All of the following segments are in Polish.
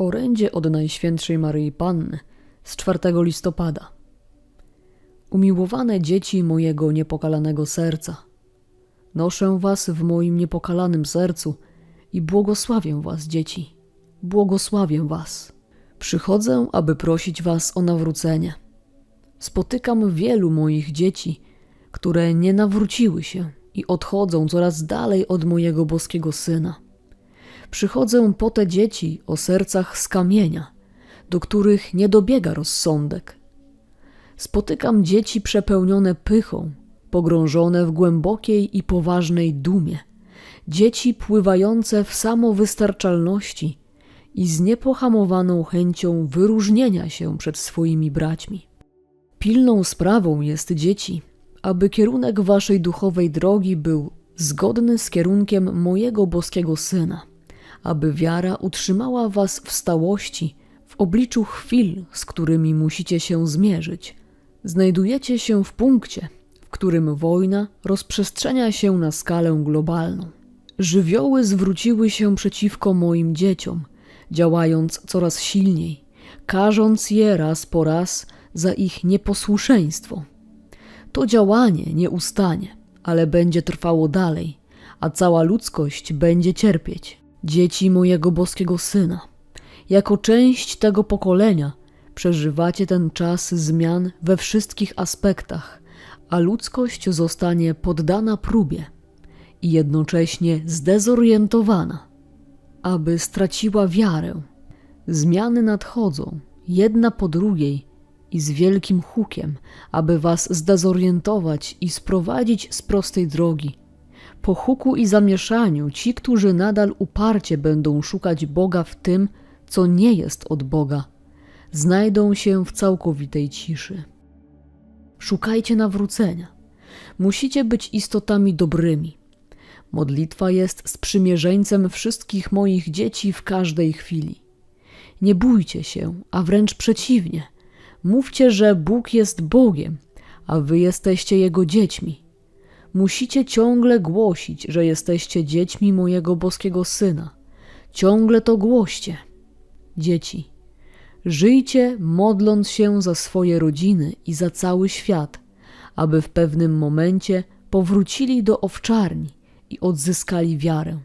Orędzie od Najświętszej Maryi Panny z 4 listopada. Umiłowane dzieci mojego niepokalanego serca, noszę was w moim niepokalanym sercu i błogosławię was, dzieci, błogosławię was. Przychodzę, aby prosić was o nawrócenie. Spotykam wielu moich dzieci, które nie nawróciły się i odchodzą coraz dalej od mojego boskiego syna. Przychodzę po te dzieci o sercach z kamienia, do których nie dobiega rozsądek. Spotykam dzieci przepełnione pychą, pogrążone w głębokiej i poważnej dumie, dzieci pływające w samowystarczalności i z niepohamowaną chęcią wyróżnienia się przed swoimi braćmi. Pilną sprawą jest dzieci, aby kierunek waszej duchowej drogi był zgodny z kierunkiem mojego boskiego syna, aby wiara utrzymała was w stałości w obliczu chwil, z którymi musicie się zmierzyć. Znajdujecie się w punkcie, w którym wojna rozprzestrzenia się na skalę globalną. Żywioły zwróciły się przeciwko moim dzieciom, działając coraz silniej, karząc je raz po raz za ich nieposłuszeństwo. To działanie nie ustanie, ale będzie trwało dalej, a cała ludzkość będzie cierpieć. Dzieci mojego boskiego syna, jako część tego pokolenia przeżywacie ten czas zmian we wszystkich aspektach, a ludzkość zostanie poddana próbie i jednocześnie zdezorientowana, aby straciła wiarę. Zmiany nadchodzą, jedna po drugiej i z wielkim hukiem, aby was zdezorientować i sprowadzić z prostej drogi. Po huku i zamieszaniu ci, którzy nadal uparcie będą szukać Boga w tym, co nie jest od Boga, znajdą się w całkowitej ciszy. Szukajcie nawrócenia. Musicie być istotami dobrymi. Modlitwa jest sprzymierzeńcem wszystkich moich dzieci w każdej chwili. Nie bójcie się, a wręcz przeciwnie. Mówcie, że Bóg jest Bogiem, a wy jesteście Jego dziećmi. Musicie ciągle głosić, że jesteście dziećmi mojego boskiego Syna. Ciągle to głoście. Dzieci, żyjcie modląc się za swoje rodziny i za cały świat, aby w pewnym momencie powrócili do owczarni i odzyskali wiarę.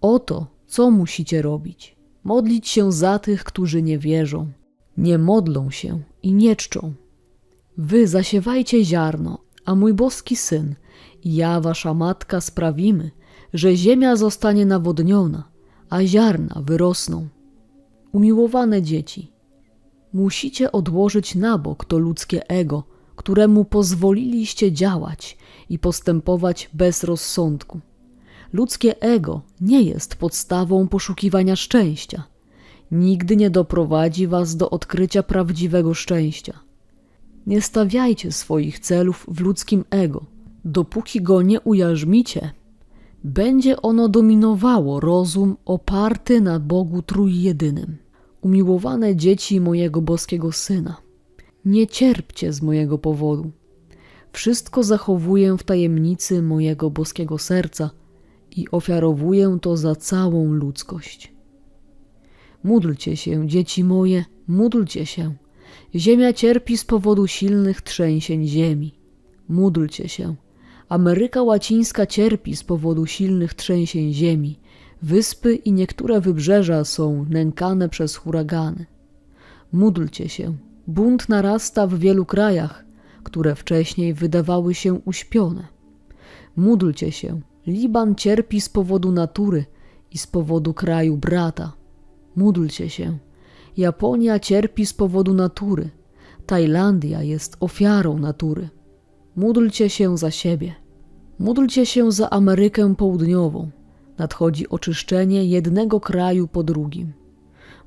Oto, co musicie robić. Modlić się za tych, którzy nie wierzą, nie modlą się i nie czczą. Wy zasiewajcie ziarno, a mój boski syn ja, wasza matka, sprawimy, że ziemia zostanie nawodniona, a ziarna wyrosną. Umiłowane dzieci, musicie odłożyć na bok to ludzkie ego, któremu pozwoliliście działać i postępować bez rozsądku. Ludzkie ego nie jest podstawą poszukiwania szczęścia. Nigdy nie doprowadzi was do odkrycia prawdziwego szczęścia. Nie stawiajcie swoich celów w ludzkim ego. Dopóki go nie ujarzmicie, będzie ono dominowało rozum oparty na Bogu Trójjedynym. Umiłowane dzieci mojego boskiego Syna, nie cierpcie z mojego powodu. Wszystko zachowuję w tajemnicy mojego boskiego serca i ofiarowuję to za całą ludzkość. Módlcie się, dzieci moje, módlcie się. Ziemia cierpi z powodu silnych trzęsień ziemi. Módlcie się. Ameryka Łacińska cierpi z powodu silnych trzęsień ziemi. Wyspy i niektóre wybrzeża są nękane przez huragany. Módlcie się. Bunt narasta w wielu krajach, które wcześniej wydawały się uśpione. Módlcie się. Liban cierpi z powodu natury i z powodu kraju brata. Módlcie się. Japonia cierpi z powodu natury. Tajlandia jest ofiarą natury. Módlcie się za siebie. Módlcie się za Amerykę Południową. Nadchodzi oczyszczenie jednego kraju po drugim.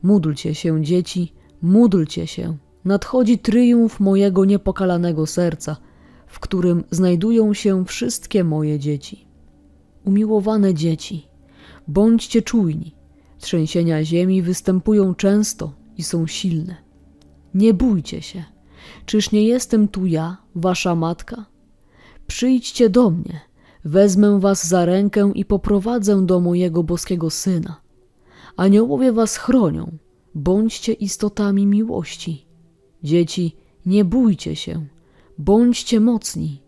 Módlcie się, dzieci, módlcie się. Nadchodzi tryumf mojego niepokalanego serca, w którym znajdują się wszystkie moje dzieci. Umiłowane dzieci, bądźcie czujni. Trzęsienia ziemi występują często i są silne. Nie bójcie się. Czyż nie jestem tu ja, wasza matka? Przyjdźcie do mnie, wezmę was za rękę i poprowadzę do mojego boskiego syna. Aniołowie was chronią, bądźcie istotami miłości. Dzieci, nie bójcie się, bądźcie mocni.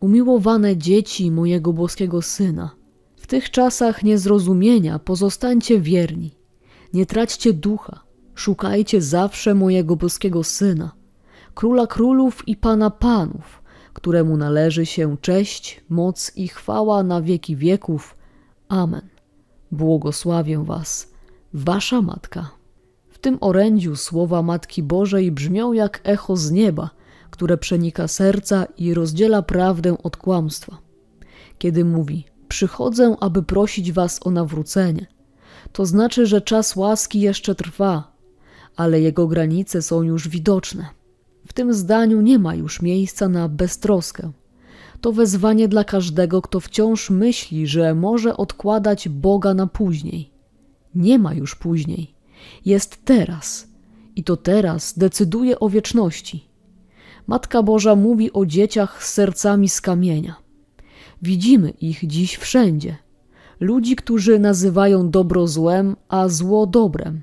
Umiłowane dzieci mojego boskiego syna, w tych czasach niezrozumienia pozostańcie wierni. Nie traćcie ducha, szukajcie zawsze mojego boskiego syna, króla królów i pana panów, któremu należy się cześć, moc i chwała na wieki wieków. Amen. Błogosławię Was, Wasza Matka. W tym orędziu słowa Matki Bożej brzmią jak echo z nieba, które przenika serca i rozdziela prawdę od kłamstwa. Kiedy mówi: Przychodzę, aby prosić Was o nawrócenie, to znaczy, że czas łaski jeszcze trwa, ale jego granice są już widoczne. W tym zdaniu nie ma już miejsca na beztroskę. To wezwanie dla każdego, kto wciąż myśli, że może odkładać Boga na później. Nie ma już później. Jest teraz. I to teraz decyduje o wieczności. Matka Boża mówi o dzieciach z sercami z kamienia. Widzimy ich dziś wszędzie. Ludzi, którzy nazywają dobro złem, a zło dobrem.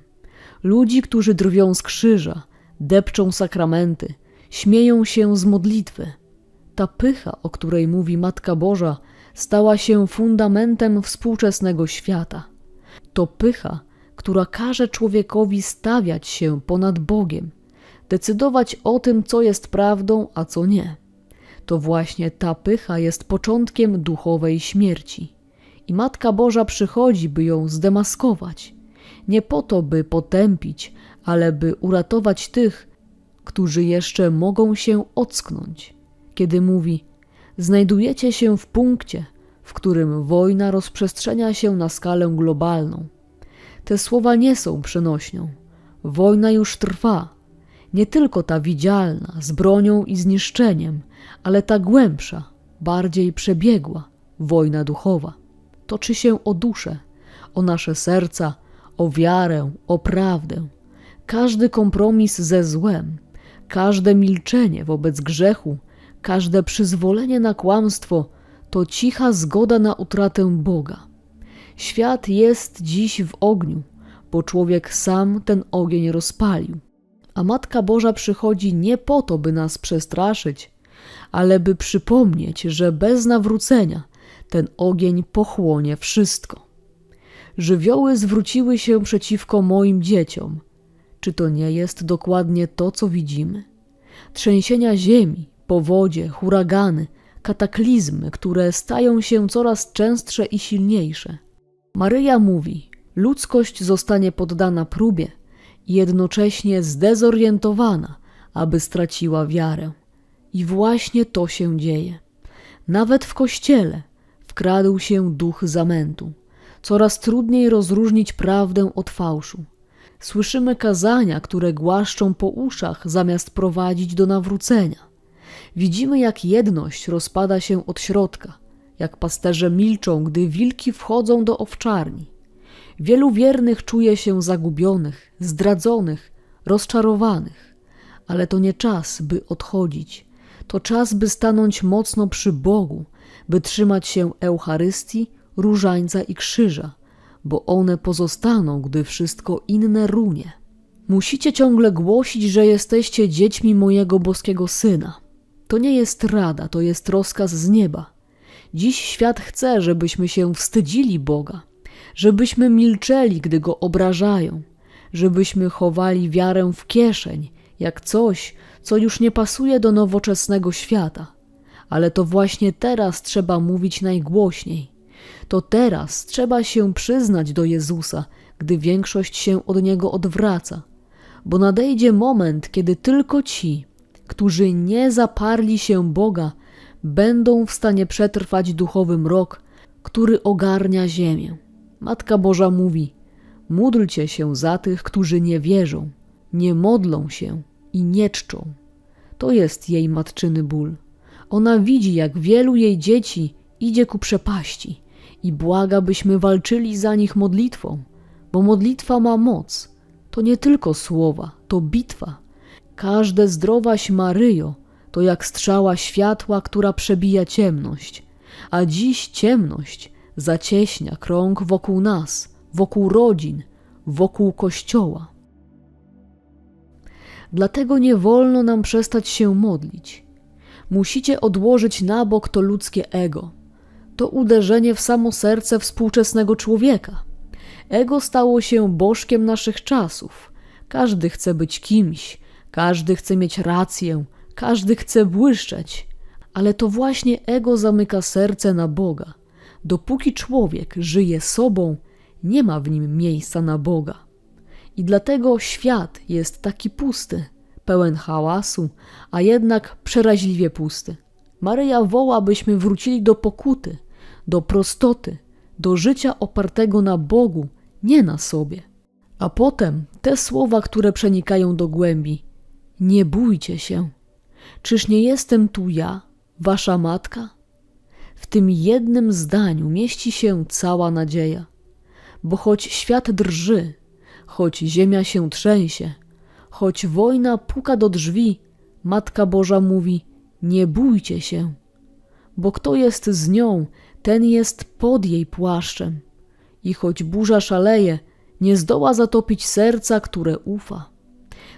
Ludzi, którzy drwią z krzyża, depczą sakramenty, śmieją się z modlitwy. Ta pycha, o której mówi Matka Boża, stała się fundamentem współczesnego świata. To pycha, która każe człowiekowi stawiać się ponad Bogiem, decydować o tym, co jest prawdą, a co nie. To właśnie ta pycha jest początkiem duchowej śmierci. I Matka Boża przychodzi, by ją zdemaskować. Nie po to, by potępić, ale by uratować tych, którzy jeszcze mogą się ocknąć, kiedy mówi: Znajdujecie się w punkcie, w którym wojna rozprzestrzenia się na skalę globalną. Te słowa nie są przenośnią. Wojna już trwa. Nie tylko ta widzialna, z bronią i zniszczeniem, ale ta głębsza, bardziej przebiegła wojna duchowa. Toczy się o duszę, o nasze serca, o wiarę, o prawdę. Każdy kompromis ze złem, każde milczenie wobec grzechu, każde przyzwolenie na kłamstwo to cicha zgoda na utratę Boga. Świat jest dziś w ogniu, bo człowiek sam ten ogień rozpalił. A Matka Boża przychodzi nie po to, by nas przestraszyć, ale by przypomnieć, że bez nawrócenia ten ogień pochłonie wszystko. Żywioły zwróciły się przeciwko moim dzieciom. Czy to nie jest dokładnie to, co widzimy? Trzęsienia ziemi, powodzie, huragany, kataklizmy, które stają się coraz częstsze i silniejsze. Maryja mówi: Ludzkość zostanie poddana próbie i jednocześnie zdezorientowana, aby straciła wiarę. I właśnie to się dzieje. Nawet w kościele wkradł się duch zamętu. Coraz trudniej rozróżnić prawdę od fałszu. Słyszymy kazania, które głaszczą po uszach, zamiast prowadzić do nawrócenia. Widzimy, jak jedność rozpada się od środka, jak pasterze milczą, gdy wilki wchodzą do owczarni. Wielu wiernych czuje się zagubionych, zdradzonych, rozczarowanych, ale to nie czas, by odchodzić. To czas, by stanąć mocno przy Bogu, by trzymać się Eucharystii, różańca i krzyża, bo one pozostaną, gdy wszystko inne runie. Musicie ciągle głosić, że jesteście dziećmi mojego boskiego syna. To nie jest rada, to jest rozkaz z nieba. Dziś świat chce, żebyśmy się wstydzili Boga, żebyśmy milczeli, gdy go obrażają, żebyśmy chowali wiarę w kieszeń, jak coś, co już nie pasuje do nowoczesnego świata. Ale to właśnie teraz trzeba mówić najgłośniej. To teraz trzeba się przyznać do Jezusa, gdy większość się od niego odwraca, bo nadejdzie moment, kiedy tylko ci, którzy nie zaparli się Boga, będą w stanie przetrwać duchowy mrok, który ogarnia ziemię. Matka Boża mówi: Módlcie się za tych, którzy nie wierzą, nie modlą się i nie czczą. To jest jej matczyny ból. Ona widzi, jak wielu jej dzieci idzie ku przepaści i błaga, byśmy walczyli za nich modlitwą, bo modlitwa ma moc. To nie tylko słowa, to bitwa. Każde zdrowaś Maryjo to jak strzała światła, która przebija ciemność, a dziś ciemność zacieśnia krąg wokół nas, wokół rodzin, wokół kościoła. Dlatego nie wolno nam przestać się modlić. Musicie odłożyć na bok to ludzkie ego. To uderzenie w samo serce współczesnego człowieka. Ego stało się bożkiem naszych czasów. Każdy chce być kimś, każdy chce mieć rację, każdy chce błyszczeć, ale to właśnie ego zamyka serce na Boga. Dopóki człowiek żyje sobą, nie ma w nim miejsca na Boga. I dlatego świat jest taki pusty, pełen hałasu, a jednak przeraźliwie pusty. Maryja woła, byśmy wrócili do pokuty, do prostoty, do życia opartego na Bogu, nie na sobie. A potem te słowa, które przenikają do głębi: Nie bójcie się. Czyż nie jestem tu ja, wasza matka? W tym jednym zdaniu mieści się cała nadzieja, bo choć świat drży, choć ziemia się trzęsie, choć wojna puka do drzwi, Matka Boża mówi: Nie bójcie się, bo kto jest z nią, ten jest pod jej płaszczem. I choć burza szaleje, nie zdoła zatopić serca, które ufa.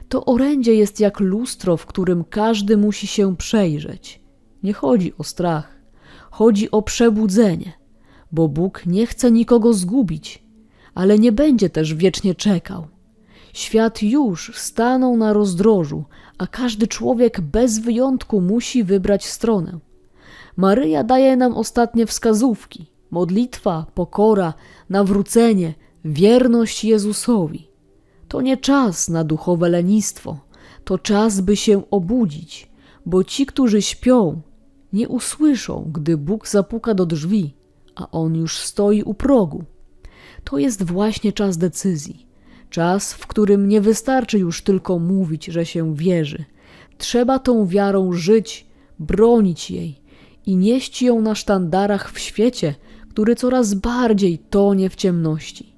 To orędzie jest jak lustro, w którym każdy musi się przejrzeć. Nie chodzi o strach, chodzi o przebudzenie, bo Bóg nie chce nikogo zgubić, ale nie będzie też wiecznie czekał. Świat już stanął na rozdrożu, a każdy człowiek bez wyjątku musi wybrać stronę. Maryja daje nam ostatnie wskazówki: modlitwa, pokora, nawrócenie, wierność Jezusowi. To nie czas na duchowe lenistwo, to czas, by się obudzić, bo ci, którzy śpią, nie usłyszą, gdy Bóg zapuka do drzwi, a on już stoi u progu. To jest właśnie czas decyzji. Czas, w którym nie wystarczy już tylko mówić, że się wierzy. Trzeba tą wiarą żyć, bronić jej i nieść ją na sztandarach w świecie, który coraz bardziej tonie w ciemności.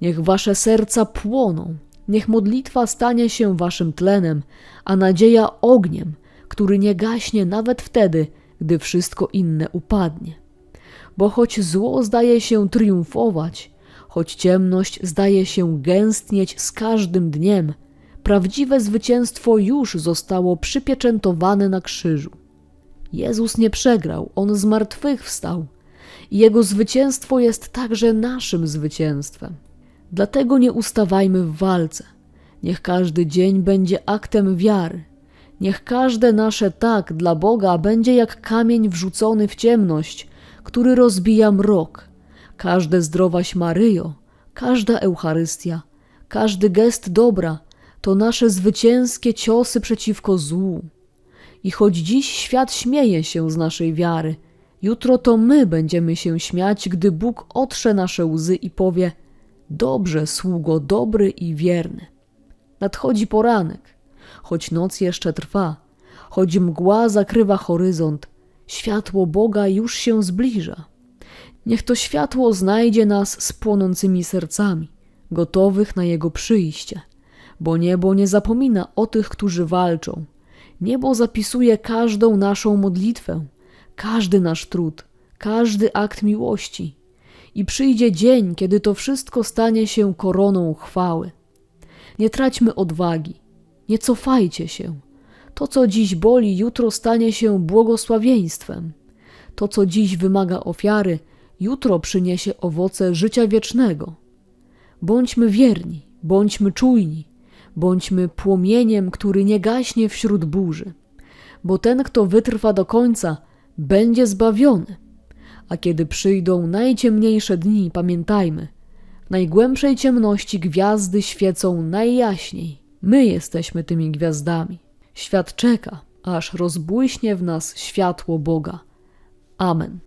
Niech wasze serca płoną, niech modlitwa stanie się waszym tlenem, a nadzieja ogniem, który nie gaśnie nawet wtedy, gdy wszystko inne upadnie. Bo choć zło zdaje się triumfować, choć ciemność zdaje się gęstnieć z każdym dniem, prawdziwe zwycięstwo już zostało przypieczętowane na krzyżu. Jezus nie przegrał, on zmartwychwstał i jego zwycięstwo jest także naszym zwycięstwem. Dlatego nie ustawajmy w walce. Niech każdy dzień będzie aktem wiary. Niech każde nasze tak dla Boga będzie jak kamień wrzucony w ciemność, który rozbija mrok. Każde zdrowaś Maryjo, każda Eucharystia, każdy gest dobra to nasze zwycięskie ciosy przeciwko złu. I choć dziś świat śmieje się z naszej wiary, jutro to my będziemy się śmiać, gdy Bóg otrze nasze łzy i powie: Dobrze, sługo dobry i wierny. Nadchodzi poranek, choć noc jeszcze trwa, choć mgła zakrywa horyzont, światło Boga już się zbliża. Niech to światło znajdzie nas z płonącymi sercami, gotowych na Jego przyjście, bo niebo nie zapomina o tych, którzy walczą. Niebo zapisuje każdą naszą modlitwę, każdy nasz trud, każdy akt miłości. I przyjdzie dzień, kiedy to wszystko stanie się koroną chwały. Nie traćmy odwagi, nie cofajcie się. To, co dziś boli, jutro stanie się błogosławieństwem. To, co dziś wymaga ofiary, jutro przyniesie owoce życia wiecznego. Bądźmy wierni, bądźmy czujni, bądźmy płomieniem, który nie gaśnie wśród burzy, bo ten, kto wytrwa do końca, będzie zbawiony. A kiedy przyjdą najciemniejsze dni, pamiętajmy, w najgłębszej ciemności gwiazdy świecą najjaśniej. My jesteśmy tymi gwiazdami. Świat czeka, aż rozbłyśnie w nas światło Boga. Amen.